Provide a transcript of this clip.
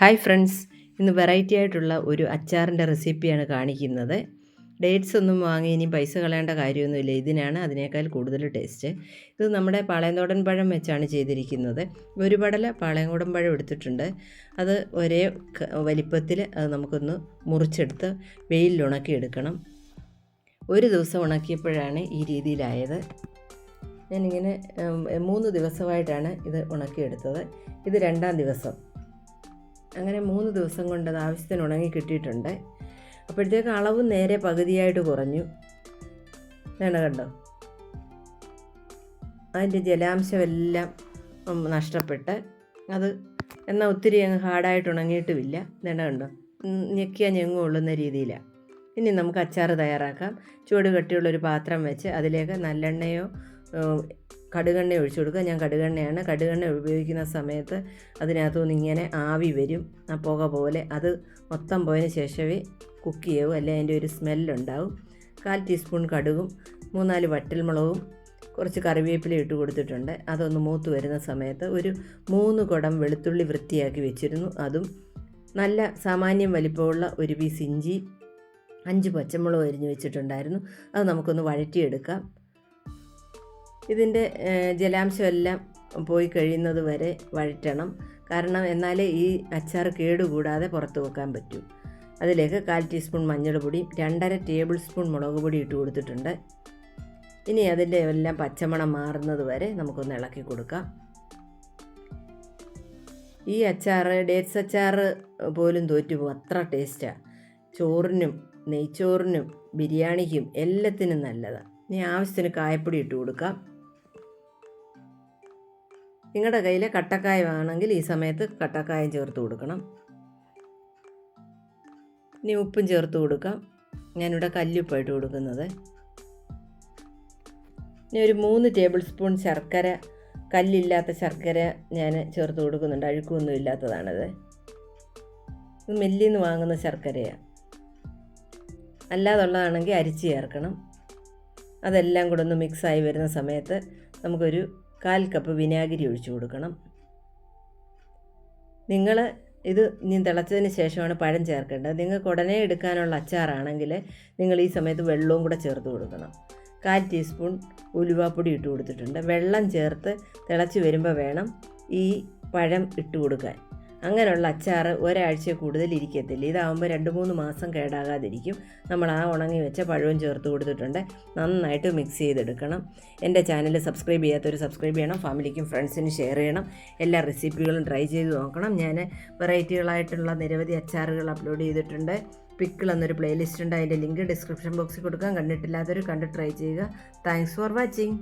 Hi friends. ഇന്ന് variety ആയിട്ടുള്ള ഒരു അച്ചാറിന്റെ റെസിപ്പിയാണ് കാണിക്കുന്നത്. ഡേറ്റ്സ് ഒന്നും വാങ്ങി ഇനി പൈസ കളയേണ്ട കാര്യമൊന്നുമില്ല. ഇതിനാണ് അതിനേക്കാൾ കൂടുതൽ ടേസ്റ്റ് ഇത് നമ്മുടെ പാളയന്തോടൻ പഴം വെച്ചാണ് ചെയ്തിരിക്കുന്നത്. ഒരു പടല പാളയങ്കോടൻ പഴം എടുത്തിട്ടുണ്ട്. അത് ഒരേ വലിപ്പത്തിൽ അത് നമുക്കൊന്ന് മുറിച്ചെടുത്ത് വെയിലിൽ ഉണക്കിയെടുക്കണം. ഒരു ദിവസം ഉണക്കിയപ്പോഴാണ് ഈ രീതിയിലായത്. ഞാനിങ്ങനെ മൂന്ന് ദിവസമായിട്ടാണ് ഇത് ഉണക്കിയെടുത്തത്. ഇത് രണ്ടാം ദിവസം. അങ്ങനെ മൂന്ന് ദിവസം കൊണ്ട് അത് ആവശ്യത്തിന് ഉണങ്ങി കിട്ടിയിട്ടുണ്ട്. അപ്പോഴത്തേക്ക് അളവ് നേരെ പകുതിയായിട്ട് കുറഞ്ഞു. വേണ കണ്ടോ? അതിന്റെ ജലാംശമെല്ലാം നഷ്ടപ്പെട്ട് അത് എന്നാൽ ഒത്തിരി അങ്ങ് ഹാർഡായിട്ട് ഉണങ്ങിയിട്ടുമില്ല. വേണ കണ്ടോ? ഞെക്കിയാൽ ഞെങ്ങും ഉള്ളുന്ന രീതിയിലാണ് ഇനി നമുക്ക് അച്ചാർ തയ്യാറാക്കാം. ചുവട് കട്ടിയുള്ളൊരു പാത്രം വെച്ച് അതിലേക്ക് നല്ലെണ്ണയോ കടുകെണ്ണ ഒഴിച്ചു കൊടുക്കുക. ഞാൻ കടുകെണ്ണയാണ്. കടുകെണ്ണ ഉപയോഗിക്കുന്ന സമയത്ത് അതിനകത്തുനിന്ന് ഇങ്ങനെ ആവി വരും. ആ പുക പോലെ അത് മൊത്തം പോയതിന് ശേഷമേ കുക്ക് ചെയ്യൂ അല്ലെ? അതിന്റെ ഒരു സ്മെല്ലുണ്ടാവും. കാൽ ടീസ്പൂൺ കടുകും മൂന്നാൽ വറ്റൽമുളകും കുറച്ച് കറിവേപ്പില ഇട്ട് കൊടുത്തിട്ടുണ്ട്. അതൊന്ന് മൂത്ത് വരുന്ന സമയത്ത് ഒരു മൂന്ന് കുടം വെളുത്തുള്ളി വൃത്തിയാക്കി വെച്ചിരുന്നു. അതും നല്ല സാമാന്യം വലിപ്പമുള്ള ഒരു പീസ് ഇഞ്ചി അഞ്ച് പച്ചമുളക് അരിഞ്ഞ് വെച്ചിട്ടുണ്ടായിരുന്നു. അത് നമുക്കൊന്ന് വഴറ്റിയെടുക്കാം. ഇതിന്റെ ജലാംശമെല്ലാം പോയി കഴിയുന്നത് വരെ വഴറ്റണം. കാരണം എന്നാലേ ഈ അച്ചാർ കേടുകൂടാതെ പുറത്ത് വെക്കാൻ പറ്റൂ. അതിലേക്ക് കാൽ ടീസ്പൂൺ മഞ്ഞൾപ്പൊടി രണ്ടര ടേബിൾ സ്പൂൺ മുളക് പൊടി ഇട്ട് കൊടുത്തിട്ടുണ്ട്. ഇനി അതിന്റെ എല്ലാം പച്ചമണം മാറുന്നത് വരെ നമുക്കൊന്ന് ഇളക്കി കൊടുക്കാം. ഈ അച്ചാർ ഡേറ്റ്സ് അച്ചാർ പോലും തോറ്റുപോകും. അത്ര ടേസ്റ്റാണ് ചോറിനും നെയ്ച്ചോറിനും ബിരിയാണിക്കും എല്ലാത്തിനും നല്ലതാണ് ഇനി ആവശ്യത്തിന് കായപ്പൊടി ഇട്ട് കൊടുക്കാം. നിങ്ങളുടെ കയ്യിൽ കട്ടക്കായ വേണമെങ്കിൽ ഈ സമയത്ത് കട്ടക്കായം ചേർത്ത് കൊടുക്കണം. ഇനി ഉപ്പും ചേർത്ത് കൊടുക്കാം. ഞാനിവിടെ കല്ലുപ്പായിട്ട് കൊടുക്കുന്നത്. ഇനി ഒരു മൂന്ന് ടേബിൾ സ്പൂൺ ശർക്കര കല്ലില്ലാത്ത ശർക്കര ഞാൻ ചേർത്ത് കൊടുക്കുന്നുണ്ട്. അഴുക്കൊന്നും ഇല്ലാത്തതാണിത്. ഇത് മെല്ലിന്ന് വാങ്ങുന്ന ശർക്കരയാണ് അല്ലാതുള്ളതാണെങ്കിൽ അരിച്ച് ചേർക്കണം. അതെല്ലാം കൂടെ ഒന്ന് മിക്സായി വരുന്ന സമയത്ത് നമുക്കൊരു കാൽ കപ്പ് വിനാഗിരി ഒഴിച്ചു കൊടുക്കണം. നിങ്ങൾ ഇത് ഇനി തിളച്ചതിന് ശേഷമാണ് പഴം ചേർക്കേണ്ടത്. നിങ്ങൾക്ക് ഉടനെ എടുക്കാനുള്ള അച്ചാറാണെങ്കിൽ നിങ്ങൾ ഈ സമയത്ത് വെള്ളവും കൂടെ ചേർത്ത് കൊടുക്കണം. കാൽ ടീസ്പൂൺ ഉലുവാപ്പൊടി ഇട്ട് കൊടുത്തിട്ടുണ്ട്. വെള്ളം ചേർത്ത് തിളച്ച് വരുമ്പോൾ വേണം ഈ പഴം ഇട്ട് കൊടുക്കാൻ. അങ്ങനെയുള്ള അച്ചാർ ഒരാഴ്ച കൂടുതൽ ഇരിക്കത്തില്ല. ഇതാകുമ്പോൾ രണ്ട് മൂന്ന് മാസം കേടാകാതിരിക്കും. നമ്മൾ ആ ഉണങ്ങി വെച്ച പഴവും ചേർത്ത് കൊടുത്തിട്ടുണ്ട്. നന്നായിട്ട് മിക്സ് ചെയ്തെടുക്കണം. എന്റെ ചാനൽ സബ്സ്ക്രൈബ് ചെയ്യാത്തവർ സബ്സ്ക്രൈബ് ചെയ്യണം. ഫാമിലിക്കും ഫ്രണ്ട്സിനും ഷെയർ ചെയ്യണം. എല്ലാ റെസിപ്പികളും ട്രൈ ചെയ്ത് നോക്കണം. ഞാൻ വെറൈറ്റികളായിട്ടുള്ള നിരവധി അച്ചാറുകൾ അപ്ലോഡ് ചെയ്തിട്ടുണ്ട്. പിക്കിൾ എന്നൊരു പ്ലേലിസ്റ്റ് ഉണ്ട്. അതിന്റെ ലിങ്ക് ഡിസ്ക്രിപ്ഷൻ ബോക്സിൽ കൊടുക്കാം. കണ്ടിട്ടില്ലാത്തവർ കണ്ട് ട്രൈ ചെയ്യുക. Thanks for watching